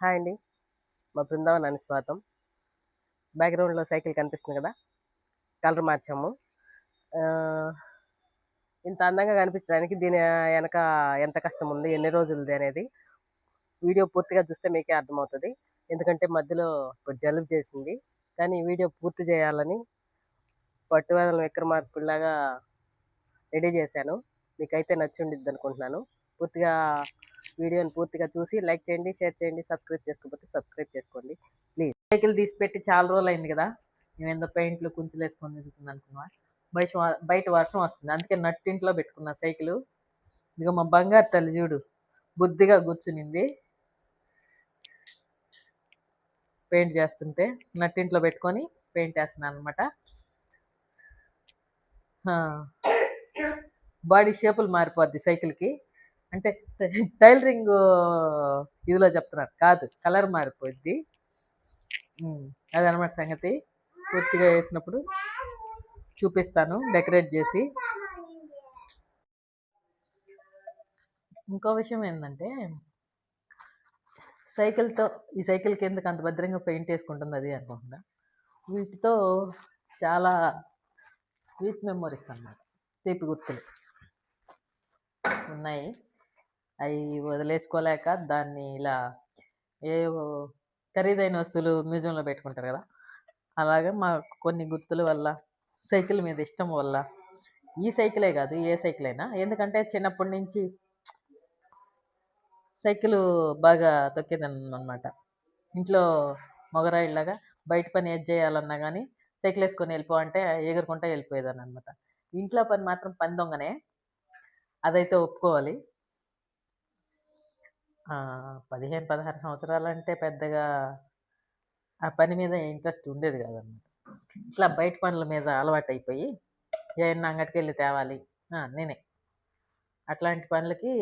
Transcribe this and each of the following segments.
Hi అండి. మా బృందావనానికి స్వాగతం బ్యాక్గ్రౌండ్లో సైకిల్ కనిపిస్తుంది కదా? కలర్ మార్చాము. ఇంత అందంగా కనిపించడానికి దీని వెనక ఎంత కష్టం ఉంది ఎన్ని రోజులది అనేది వీడియో పూర్తిగా చూస్తే మీకే అర్థమవుతుంది. ఎందుకంటే మధ్యలో ఇప్పుడు జలుబు చేసింది. కానీ వీడియో పూర్తి చేయాలని పట్టువదల విక్రమార్కుల్లాగా రెడీ చేశాను. మీకైతే నచ్చి ఉండిద్ది అనుకుంటున్నాను పూర్తిగా వీడియోని పూర్తిగా చూసి లైక్ చేయండి షేర్ చేయండి సబ్స్క్రైబ్ చేసుకోకపోతే సబ్స్క్రైబ్ చేసుకోండి. ప్లీజ్ సైకిల్ తీసి పెట్టి చాలా రోజులు అయింది కదా. నేనేందో పెయింట్లు కుంచులు వేసుకొని తిరుగుతుంది అనుకున్నా బయట బయట వర్షం వస్తుంది. అందుకే నట్టింట్లో పెట్టుకున్నా సైకిల్. ఇదిగో మా బంగారు తల్లి చూడు. బుద్ధిగా కూర్చునింది. పెయింట్ చేస్తుంటే నట్టింట్లో పెట్టుకొని పెయింట్ వేస్తున్నాను అనమాట బాడీ షేపులు మారిపోద్ది సైకిల్కి. అంటే టైలరింగ్ ఇదిలో చెప్తున్నారు. కాదు కలర్ మారిపోద్ది. అదనమాట సంగతి. పూర్తిగా వేసినప్పుడు చూపిస్తాను డెకరేట్ చేసి. ఇంకో విషయం ఏంటంటే సైకిల్తో ఈ సైకిల్కి ఎందుకు అంత భద్రంగా పెయింట్ వేసుకుంటుంది అది అనుకుంటున్నా? వీటితో చాలా స్వీట్ మెమొరీస్ అన్నమాట. తీపి గుర్తులు. ఉన్నాయి. అవి వదిలేసుకోలేక దాన్ని ఇలా ఏ ఖరీదైన వస్తువులు మ్యూజియంలో పెట్టుకుంటారు కదా. అలాగే మా కొన్ని గుర్తుల వల్ల సైకిల్ మీద ఇష్టం వల్ల ఈ సైకిలే కాదు ఏ సైకిల్ అయినా ఎందుకంటే చిన్నప్పటి నుంచి సైకిల్ బాగా తొక్కేదన్నమాట. అనమాట ఇంట్లో మొగరాయిలాగా బయట పని ఏది చేయాలన్నా కానీ సైకిల్ వేసుకొని వెళ్ళిపో అంటే ఎగురుకుంటా వెళ్ళిపోయేదాన్ని అనమాట ఇంట్లో పని మాత్రం పని దొంగనే. అదైతే ఒప్పుకోవాలి. ఆ, పదిహేను పదహారు సంవత్సరాలు అంటే పెద్దగా ఆ పని మీద ఇంట్రెస్ట్ ఉండేది కాదన్నమాట. ఇట్లా బయట పనుల మీద అలవాటు అయిపోయి ఏమన్నా అంగడికి వెళ్ళి తేవాలి. ఆ, నేనే. అట్లాంటి పనులకి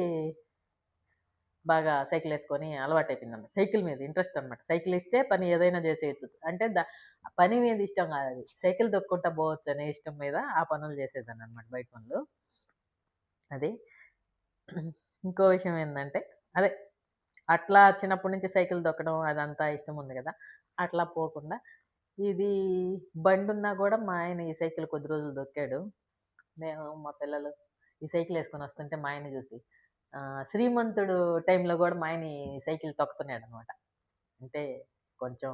బాగా సైకిల్ వేసుకొని అలవాటు సైకిల్ మీద ఇంట్రెస్ట్ అనమాట సైకిల్ ఇస్తే పని ఏదైనా చేసేయచ్చు. అంటే దా పని మీద ఇష్టం కాదు అది. సైకిల్ దొక్కుంటా పోవచ్చు అనే ఇష్టం మీద ఆ పనులు చేసేదాన్ని అనమాట బయట పనులు. అది. ఇంకో విషయం ఏంటంటే అదే అట్లా చిన్నప్పటి నుంచి సైకిల్ దొక్కడం అదంతా ఇష్టం ఉంది కదా! అట్లా పోకుండా ఇది బండి ఉన్నా కూడా మా ఆయన ఈ సైకిల్ కొద్ది రోజులు దొక్కాడు. మేము మా పిల్లలు ఈ సైకిల్ వేసుకొని వస్తుంటే మా ఆయన చూసి శ్రీమంతుడు టైంలో కూడా మా ఆయన ఈ సైకిల్ తొక్కుతున్నాడు అనమాట అంటే కొంచెం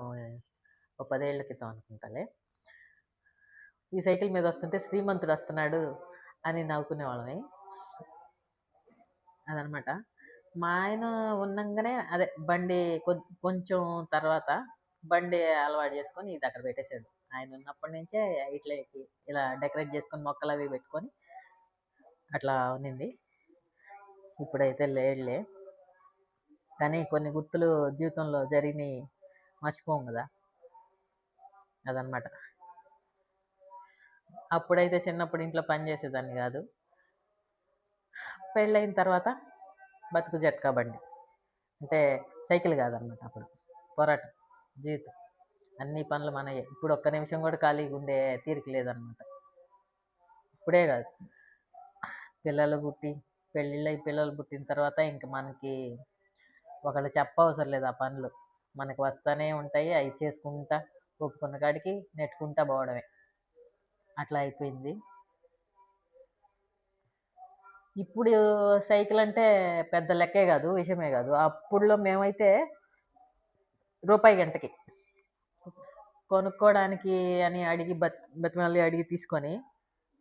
ఒక పదేళ్ళ క్రితం అనుకుంటాలే. ఈ సైకిల్ మీద వస్తుంటే శ్రీమంతుడు వస్తున్నాడు అని నవ్వుకునే వాళ్ళమే అదనమాట మా ఆయన ఉన్నంగానే అదే బండి కొ- కొంచెం తర్వాత బండి అలవాటు చేసుకొని ఇది అక్కడ పెట్టేశాడు. ఆయన ఉన్నప్పటి నుంచే ఇట్లా ఎక్కి ఇలా డెకరేట్ చేసుకొని మొక్కలు అవి పెట్టుకొని అట్లా ఉన్నింది. ఇప్పుడైతే లేడులే. కానీ కొన్ని గుర్తులు జీవితంలో జరిగినాయి. మర్చిపోం కదా. అదనమాట అప్పుడైతే చిన్నప్పుడు ఇంట్లో పని చేసేదాన్ని కాదు. పెళ్ళైన తర్వాత బతుకు జట్కా బండి. అంటే సైకిల్ కాదనమాట అప్పుడు. పోరాటం జీవితం. అన్ని పనులు మనయే. ఇప్పుడు ఒక్క నిమిషం కూడా ఖాళీగా ఉండే తీరిక లేదనమాట ఇప్పుడే కాదు. పిల్లలు పుట్టి పెళ్ళిళ్ళై పిల్లలు పుట్టిన తర్వాత ఇంక మనకి ఒకళ్ళు చెప్పవసరం లేదు ఆ పనులు. మనకి వస్తానే ఉంటాయి అవి చేసుకుంటా ఒప్పుకున్న కాడికి నెట్టుకుంటా పోవడమే. అట్లా అయిపోయింది. ఇప్పుడు సైకిల్ అంటే పెద్ద లెక్కే కాదు విషయమే కాదు. అప్పుడులో మేమైతే రూపాయి గంటకి కొనుక్కోవడానికి అని అడిగి బత్ బతిమల్లి అడిగి తీసుకొని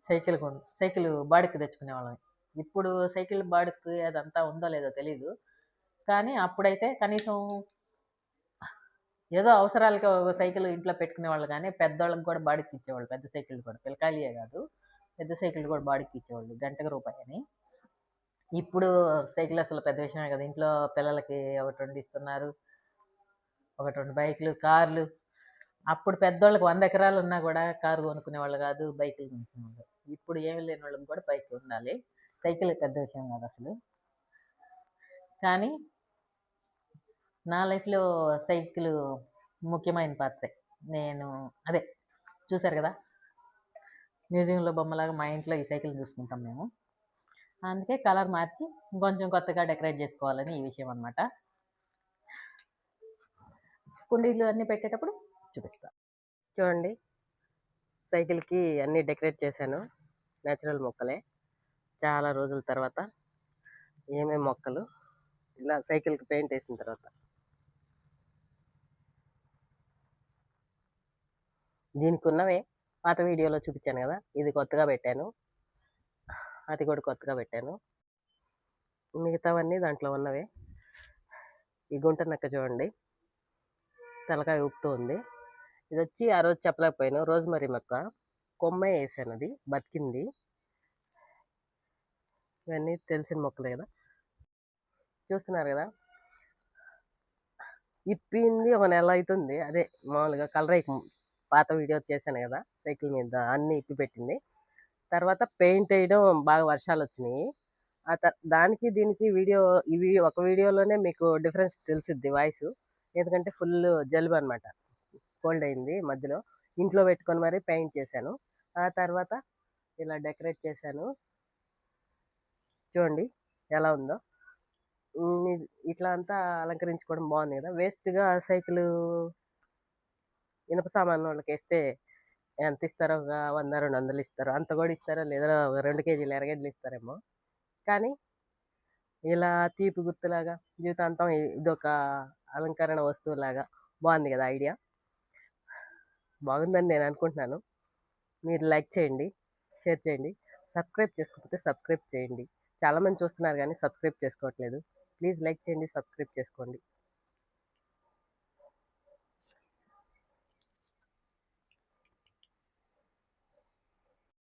సైకిల్ కొను సైకిల్ బాడుకు తెచ్చుకునే వాళ్ళం ఇప్పుడు సైకిల్ బాడుకు అదంతా ఉందో లేదో తెలీదు. కానీ అప్పుడైతే కనీసం ఏదో అవసరాలకి ఒక సైకిల్ ఇంట్లో పెట్టుకునే వాళ్ళు కానీ పెద్దవాళ్ళకి కూడా బాడికి ఇచ్చేవాళ్ళు. పెద్ద సైకిల్ కూడా. పిల్లకాయలే కాదు పెద్ద సైకిల్ కూడా బాడికి ఇచ్చేవాళ్ళు గంటకు రూపాయి అని. ఇప్పుడు సైకిల్ అసలు పెద్ద విషయమే కదా. ఇంట్లో పిల్లలకి ఒకటి రెండు ఇస్తున్నారు ఒకటి రెండు బైక్లు కార్లు. అప్పుడు పెద్దోళ్ళకి వంద ఎకరాలు ఉన్నా కూడా కారు కొనుక్కునే వాళ్ళు కాదు బైకులు కొనుక్కునేవాళ్ళు. ఇప్పుడు ఏమి లేని వాళ్ళకి కూడా బైక్ ఉండాలి. సైకిల్ పెద్ద విషయం కాదు అసలు. కానీ నా లైఫ్లో సైకిల్ ముఖ్యమైన పాత్రే. నేను అదే చూసారు కదా? మ్యూజియంలో బొమ్మలాగా మా ఇంట్లో ఈ సైకిల్ చూసుకుంటాం మేము. అందుకే కలర్ మార్చి కొంచెం కొత్తగా డెకరేట్ చేసుకోవాలని ఈ విషయం అనమాట కుండీలు అన్నీ పెట్టేటప్పుడు చూపిస్తా. చూడండి. సైకిల్కి అన్నీ డెకరేట్ చేశాను. నేచురల్ మొక్కలే. చాలా రోజుల తర్వాత ఏమేమి మొక్కలు? ఇలా సైకిల్కి పెయింట్ వేసిన తర్వాత. దీనికి ఉన్నవే పాత వీడియోలో చూపించాను కదా. ఇది కొత్తగా పెట్టాను. అది కూడా కొత్తగా పెట్టాను. మిగతావన్నీ దాంట్లో ఉన్నవే. ఈ గుంట నక్క చూడండి. తలకాయ ఊపుతూ ఉంది. ఇది వచ్చి ఆ రోజు చెప్పలేకపోయాను. రోజ్మరీ మొక్క. కొమ్మే వేసాను అది. బతికింది. ఇవన్నీ తెలిసిన మొక్కలే కదా. చూస్తున్నారు కదా. ఇప్పింది ఒక నెల అవుతుంది. అదే మామూలుగా కలరైకి పాత వీడియో చేశాను కదా. సైకిల్ మీద అన్ని ఇప్పి పెట్టింది. తర్వాత పెయింట్ వేయడం బాగా వర్షాలు వచ్చినాయి ఆ త దానికి దీనికి వీడియో ఈ ఒక వీడియోలోనే మీకు డిఫరెన్స్ తెలిసిద్ది వాయిస్. ఎందుకంటే ఫుల్ జలుబు అనమాట కోల్డ్ అయింది మధ్యలో. ఇంట్లో పెట్టుకొని మరీ పెయింట్ చేశాను. ఆ తర్వాత ఇలా డెకరేట్ చేశాను. చూడండి ఎలా ఉందో. ఇట్లా అంతా అలంకరించుకోవడం బాగుంది కదా. వేస్ట్గా సైకిల్ ఇనప సామాన్ వాళ్ళకి వేస్తే ఎంత ఇస్తారో ఒక వంద రెండు వందలు ఇస్తారు అంత కూడా ఇస్తారో లేదా ఒక రెండు కేజీలు ఎరగడ్లు ఇస్తారేమో. కానీ ఇలా తీపి గుర్తులాగా జీవితాంతం ఇదొక అలంకరణ వస్తువులాగా బాగుంది కదా ఐడియా. బాగుందని నేను అనుకుంటున్నాను. మీరు లైక్ చేయండి షేర్ చేయండి సబ్స్క్రైబ్ చేసుకోకపోతే సబ్స్క్రైబ్ చేయండి. చాలామంది చూస్తున్నారు కానీ సబ్స్క్రైబ్ చేసుకోవట్లేదు. ప్లీజ్ లైక్ చేయండి సబ్స్క్రైబ్ చేసుకోండి.